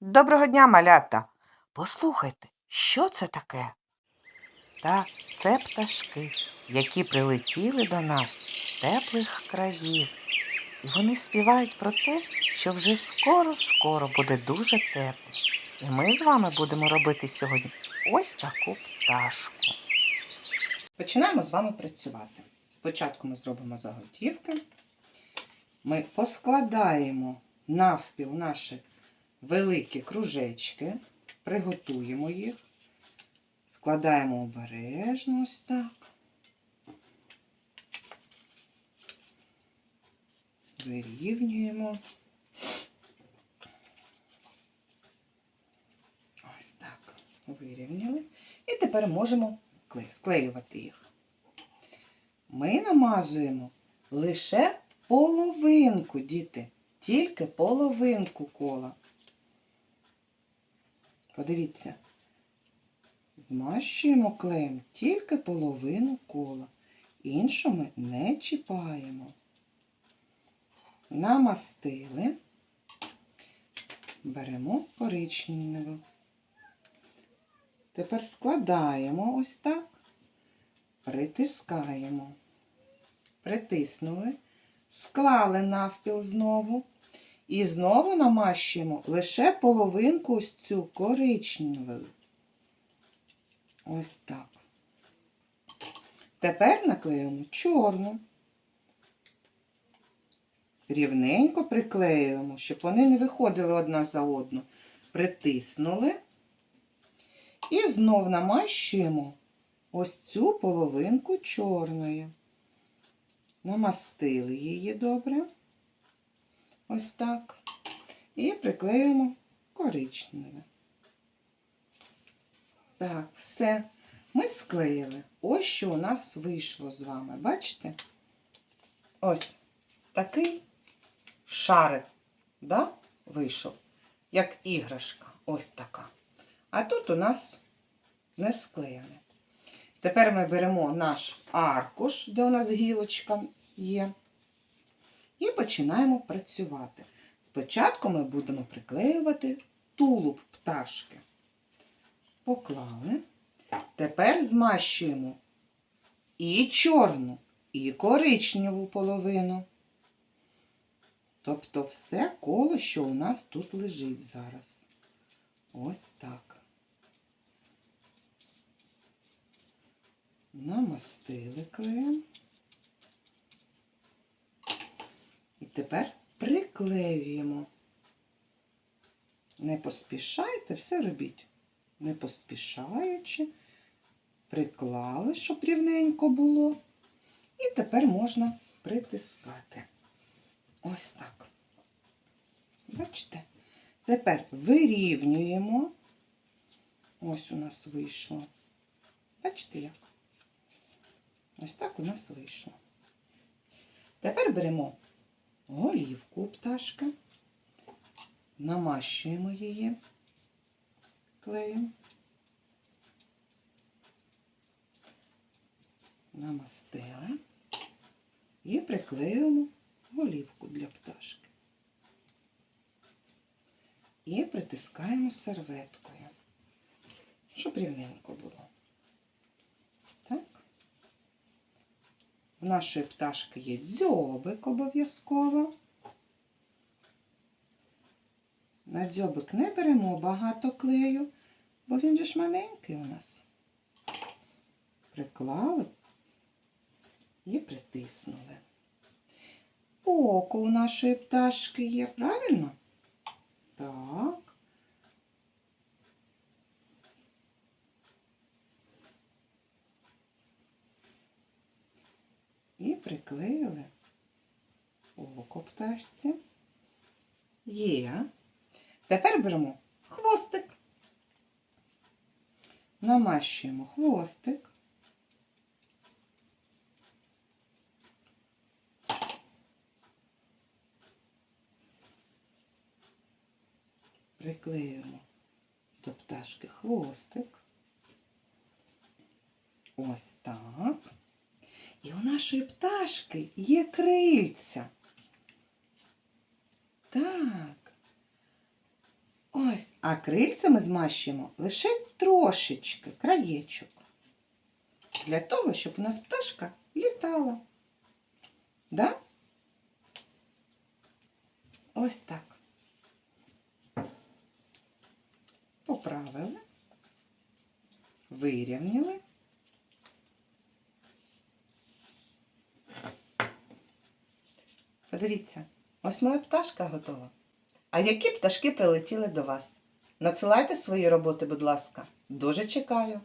Доброго дня, малята. Послухайте, що це таке? Так, це пташки, які прилетіли до нас з теплих країв. І вони співають про те, що вже скоро-скоро буде дуже тепло. І ми з вами будемо робити сьогодні ось таку пташку. Починаємо з вами працювати. Спочатку ми зробимо заготівки. Ми поскладаємо навпіл наші великі кружечки, приготуємо їх, складаємо обережно ось так. Вирівнюємо. Ось так. Вирівняли. І тепер можемо склеювати їх. Ми намазуємо лише половинку, діти, тільки половинку кола. Подивіться, змащуємо клеєм тільки половину кола. Іншу ми не чіпаємо. Намастили, беремо коричневу. Тепер складаємо ось так, притискаємо. Притиснули, склали навпіл знову. І знову намащуємо лише половинку ось цю коричневу. Ось так. Тепер наклеїмо чорну. Рівненько приклеюємо, щоб вони не виходили одна за одну. Притиснули. І знов намащуємо ось цю половинку чорної. Намастили її добре. Ось так. І приклеюємо коричневе. Так, все. Ми склеїли. Ось що у нас вийшло з вами. Бачите? Ось такий шарик, да? Вийшов, як іграшка. Ось така. А тут у нас не склеєне. Тепер ми беремо наш аркуш, де у нас гілочка є. І починаємо працювати. Спочатку ми будемо приклеювати тулуб пташки. Поклали. Тепер змащуємо і чорну, і коричневу половину. Тобто все коло, що у нас тут лежить зараз. Ось так. Намастили клеєм. І тепер приклеюємо. Не поспішайте, все робіть. Не поспішаючи, приклали, щоб рівненько було. І тепер можна притискати. Ось так. Бачите? Тепер вирівнюємо. Ось у нас вийшло. Бачите як? Ось так у нас вийшло. Тепер беремо голівку пташки, намащуємо її клеєм, намастили і приклеюємо голівку для пташки. І притискаємо серветкою, щоб рівненько було. Так. У нашої пташки є дзьобик обов'язково. На дзьобик не беремо багато клею, бо він же ж маленький у нас. Приклали і притиснули. Око у нашої пташки є, правильно? Так. І приклеїли око пташці. Є. Тепер беремо хвостик. Намащуємо хвостик. Приклеюємо до пташки хвостик. Ось так. І у нашої пташки є крильця. Так. Ось, а крильцями змащуємо лише трошечки, краєчок. Для того, щоб у нас пташка літала. Да? Ось так. Поправили, вирівняли. Подивіться, ось моя пташка готова. А які пташки прилетіли до вас? Надсилайте свої роботи, будь ласка. Дуже чекаю.